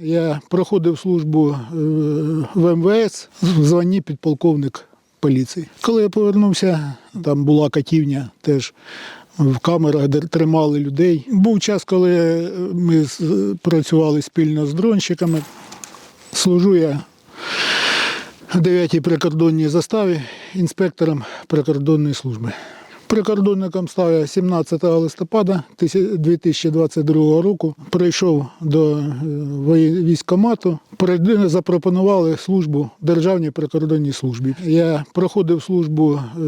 Я проходив службу е, в МВС в званні підполковник поліції. Коли я повернувся, там була катівня теж. В камерах де тримали людей. Був час, коли ми працювали спільно з дронщиками. Служу я в 9-й прикордонній заставі інспектором прикордонної служби. Прикордонником став я 17 листопада 2022 року. Прийшов до е, військкомату, перед- запропонували службу Державній прикордонній службі. Я проходив службу е,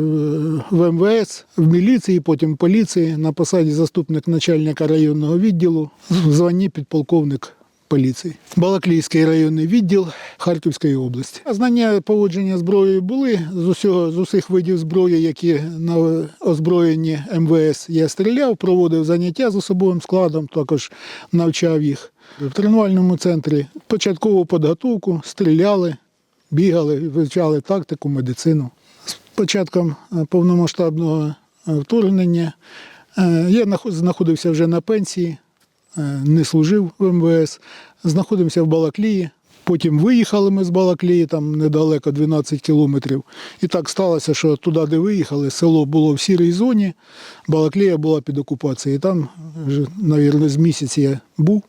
в МВС, в міліції, потім в поліції на посаді заступник начальника районного відділу, в званні підполковник поліції. Балаклійський районний відділ Харківської області. Знання поводження зброєю були з усього з усіх видів зброї, які на озброєнні МВС я стріляв, проводив заняття з особовим складом, також навчав їх в тренувальному центрі. Початкову підготовку стріляли, бігали, вивчали тактику, медицину. З початком е, повномасштабного е, вторгнення е, я знаходився вже на пенсії не служив в МВС, знаходимося в Балаклії. Потім виїхали ми з Балаклії, там недалеко 12 кілометрів. І так сталося, що туди, де виїхали, село було в сірій зоні, Балаклія була під окупацією. І там, навірно, з місяць я був.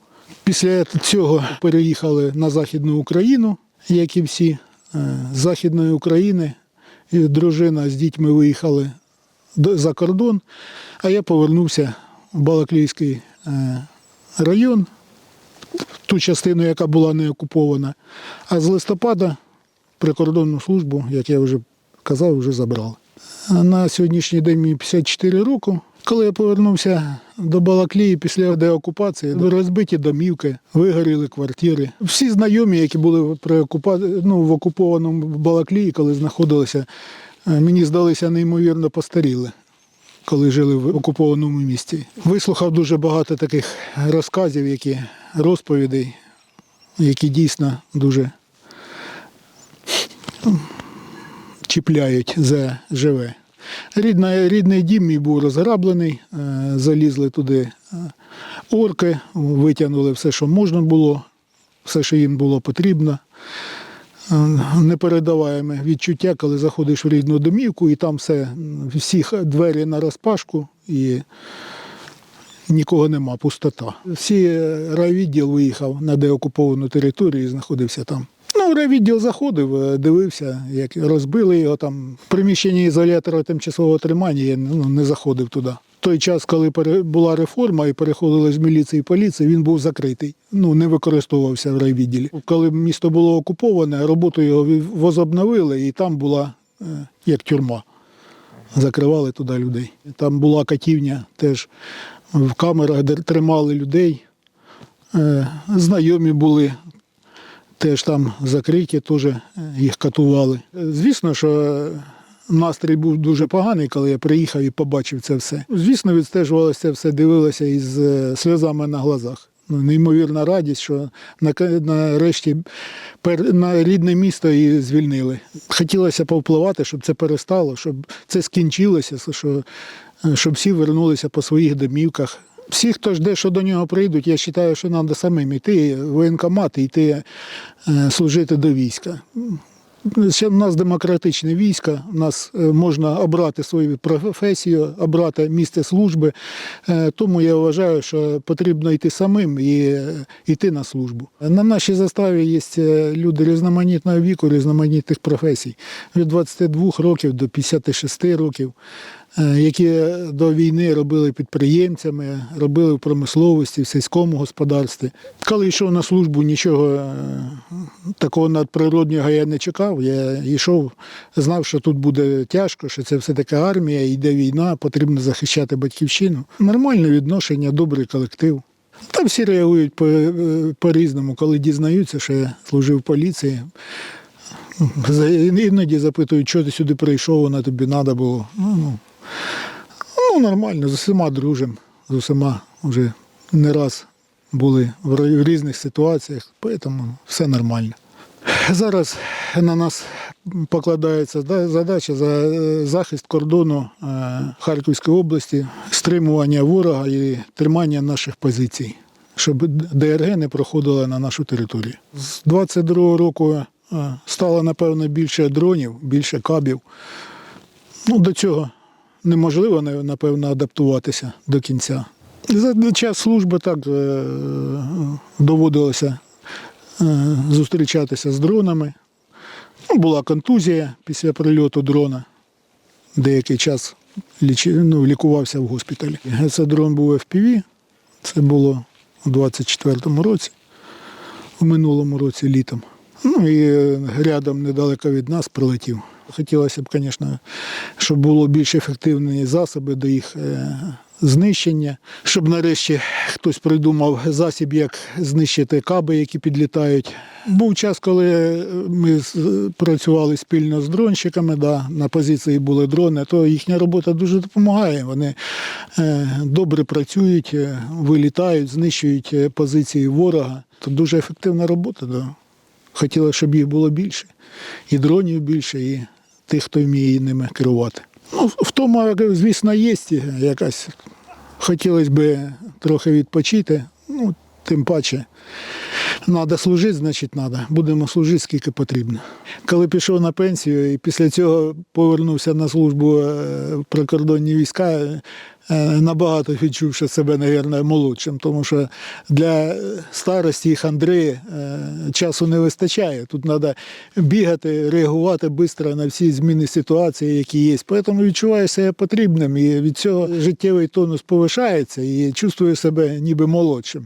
Після цього переїхали на Західну Україну, як і всі. Е, З Західної України і дружина з дітьми виїхали за кордон, а я повернувся в Балаклійський е, район, ту частину, яка була не окупована. А з листопада прикордонну службу, як я вже казав, вже забрали. На сьогоднішній день мені 54 роки. Коли я повернувся до Балаклії після деокупації, розбиті домівки, вигоріли квартири. Всі знайомі, які були при окупа... ну, в окупованому Балаклії, коли знаходилися, е, мені здалися неймовірно постаріли коли жили в окупованому місті. Вислухав дуже багато таких розказів, які розповідей, які дійсно дуже чіпляють за живе. Рідна, рідний дім мій був розграблений, е, залізли туди е, орки, витягнули все, що можна було, все, що їм було потрібно. Е, непередаваєме відчуття, коли заходиш в рідну домівку, і там все, всі двері на розпашку і нікого нема, пустота. Всі е, райвідділ виїхав на деокуповану територію і знаходився там. Ну, райвідділ заходив, е, дивився, як розбили його там. В приміщенні ізолятора тимчасового тримання я ну, не заходив туди. Той час, коли була реформа і переходили з міліції і поліції, він був закритий. Ну, не використовувався в райвідділі. Коли місто було окуповане, роботу його возобновили, і там була е, як тюрма. Закривали туди людей. Там була катівня теж в камерах, де тримали людей. Е, Знайомі були, теж там закриті, теж е, їх катували. Звісно, що настрій був дуже поганий, коли я приїхав і побачив це все. Звісно, відстежувалося все, дивилося із е, сльозами на глазах. Ну, неймовірна радість, що на- нарешті на рідне місто її звільнили. Хотілося повпливати, щоб це перестало, щоб це скінчилося, що, е, щоб всі вернулися по своїх домівках. Всі, хто жде, що до нього прийдуть, я вважаю, що треба самим йти в воєнкомат і йти е, служити до війська. Ще в нас демократичне військо, в нас е, можна обрати свою професію, обрати місце служби. Е, Тому я вважаю, що потрібно йти самим і е, йти на службу. На нашій заставі є люди різноманітного віку, різноманітних професій від 22 років до 56 років. Е, Які до війни робили підприємцями, робили в промисловості, в сільському господарстві. Коли йшов на службу, нічого е, такого надприроднього я не чекав. Я йшов, знав, що тут буде тяжко, що це все-таки армія, йде війна, потрібно захищати батьківщину. Нормальне відношення, добрий колектив. Та всі реагують по- е, по-різному, коли дізнаються, що я служив в поліції. Іноді запитують, що ти сюди прийшов, вона тобі треба було. Ну, ну, ну, нормально, з усіма дружим, з усіма вже не раз були в різних ситуаціях, тому все нормально. Зараз на нас покладається задача за е, захист кордону е, Харківської області, стримування ворога і тримання наших позицій. щоб ДРГ не проходила на нашу територію. З 22-го року е, стало, напевно, більше дронів, більше кабів. Ну, до цього неможливо, напевно, адаптуватися до кінця. За час служби так е, доводилося е, зустрічатися з дронами. Ну, була контузія після прильоту дрона. Деякий час ну, лікувався в госпіталі. Це дрон був FPV. Це було у 24-му році, у минулому році літом. Ну і е, рядом недалеко від нас прилетів. Хотілося б, звісно, щоб було більш ефективні засоби до їх е, знищення, щоб нарешті хтось придумав засіб, як знищити каби, які підлітають. Був час, коли ми працювали спільно з дронщиками, да, на позиції були дрони, то їхня робота дуже допомагає. Вони е, добре працюють, е, вилітають, знищують позиції ворога. Це дуже ефективна робота. Да. Хотілося, щоб їх було більше. І дронів більше, і тих, хто вміє ними керувати. Ну, в тому, звісно, є якась. Хотілося б трохи відпочити. Ну, тим паче, треба служити, значить треба. Будемо служити скільки потрібно. Коли пішов на пенсію і після цього повернувся на службу е, прикордонні війська, е, набагато відчувши себе, мабуть, молодшим, тому що для старості і хандри е, часу не вистачає. Тут треба бігати, реагувати швидко на всі зміни ситуації, які є. Тому відчуваю себе потрібним і від цього життєвий тонус повишається і чувствую себе ніби молодшим.